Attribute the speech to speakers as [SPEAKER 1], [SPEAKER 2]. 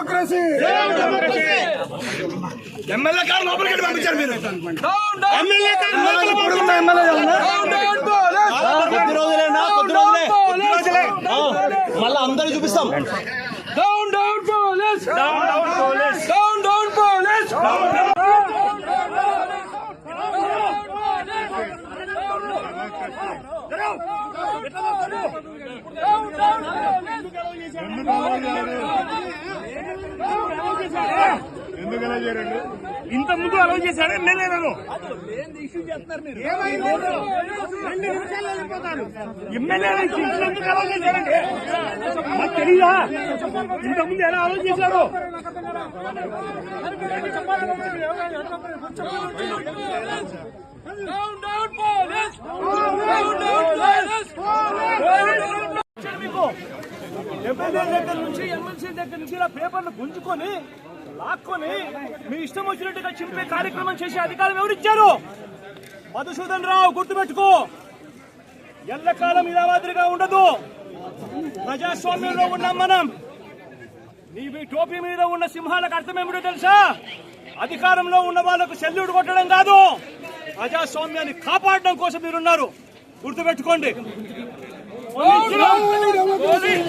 [SPEAKER 1] Democracy
[SPEAKER 2] MLA car లోపలికి వెళ్ళి పంపించారు మీరు.
[SPEAKER 1] ఎమ్మెల్యే పొడుగున్న ఎమ్మెల్యే
[SPEAKER 3] కొద్ది రోజులేనా కొద్ది రోజులే. మళ్ళీ అందరూ చూపిస్తాం.
[SPEAKER 2] Down down police down down police down down police
[SPEAKER 4] ఇంత ముందు అలౌ చేశాడు? ఎమ్మెల్యే నన్ను. ఎమ్మెల్యే ఎందుకు అలౌ చేశాడండి. మాకు తెలీదా? ఇంత ముందు ఎలా అలౌ చేశారు ఎమ్మెల్యే దగ్గర నుంచి ఎమ్మెల్సీ దగ్గర నుంచి ఇలా పేపర్లు గుంజుకొని లాక్కొని మీ ఇష్టం వచ్చినట్టుగా చింపే కార్యక్రమం చేసే అధికారం ఎవరిచ్చారు? మధుసూదన్ రావు గుర్తుపెట్టుకో. ఎల్లకాలం ఇలా మాదిరిగా ఉండదు. ప్రజాస్వామ్యంలో ఉన్నాం మనం నీ మీ టోపీ మీద ఉన్న సింహాలకు అర్థం ఏమిటో తెలుసా? అధికారంలో ఉన్న వాళ్ళకు సెల్యూట్ కొట్టడం కాదు. ప్రజాస్వామ్యాన్ని కాపాడడం కోసం మీరున్నారు. గుర్తుపెట్టుకోండి.
[SPEAKER 1] పోలీస్